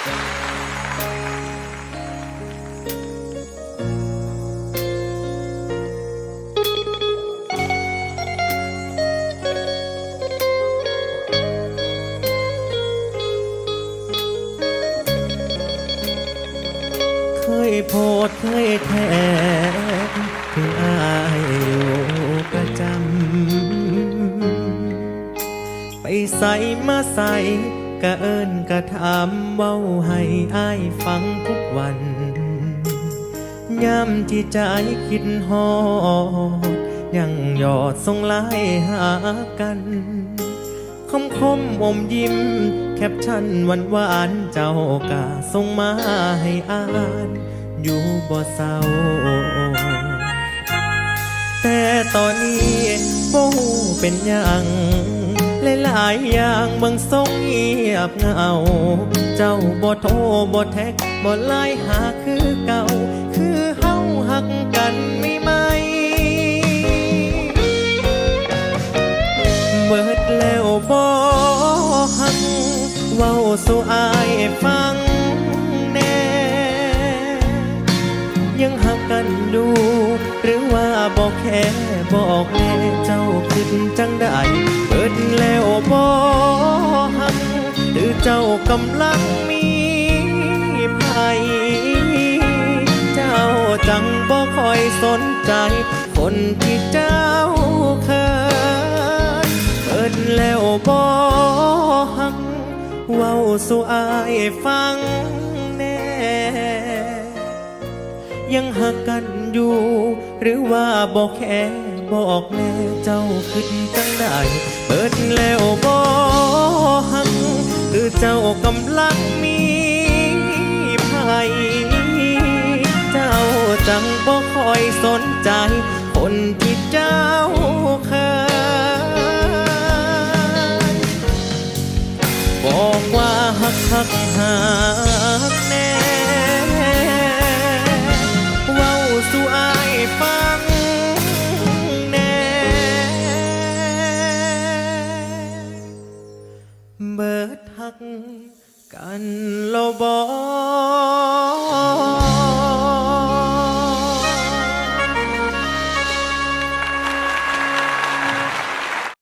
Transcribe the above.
เคยโพดเคยแทนถึงอายอยู่ประจำ ไปใส่มาใส่ กะเอิญกะถามเว้าให้อ้ายฟังทุกวันย้ำที่ใจคิดฮอด ยังหยอดส่งไลายหากันคมคมอมยิ้ม แคปชั่นหวานหวานเจ้ากะส่งมาให้อ่าน อยู่บ่เศร้า แต่ตอนนี้บ่เป็นยัง หลายอย่างเบิ่งทรงเงียบเงา เจ้าบ่โทรบ่แท็กบ่ไลน์หาคือเก่า คือเฮาหักกันไม่ไหมเบิดแล้วบ่หักเว้าสู่อายฟังแน่ยังหักกันดู หรือว่าบอกแค่บอกแน่เจ้าคิดจังได้ เปิดแล้วบอหักหรือเจ้ากำลังมีภัย เจ้าจังบ่คอยสนใจ คนที่เจ้าเคยเปิดแล้วบอหักเว้าสู่อายฟังแน่ ยังหักกันอยู่ หรือว่าบอกแค่ บอกแน่เจ้าคิดจังได้เปิดแล้วบอกหักหรือเจ้ากำลังมีภัยเจ้าจังบ่คอยสนใจ คนที่เจ้าเคยบอกว่าหักหักหัก เบิดหักกันแลวบอ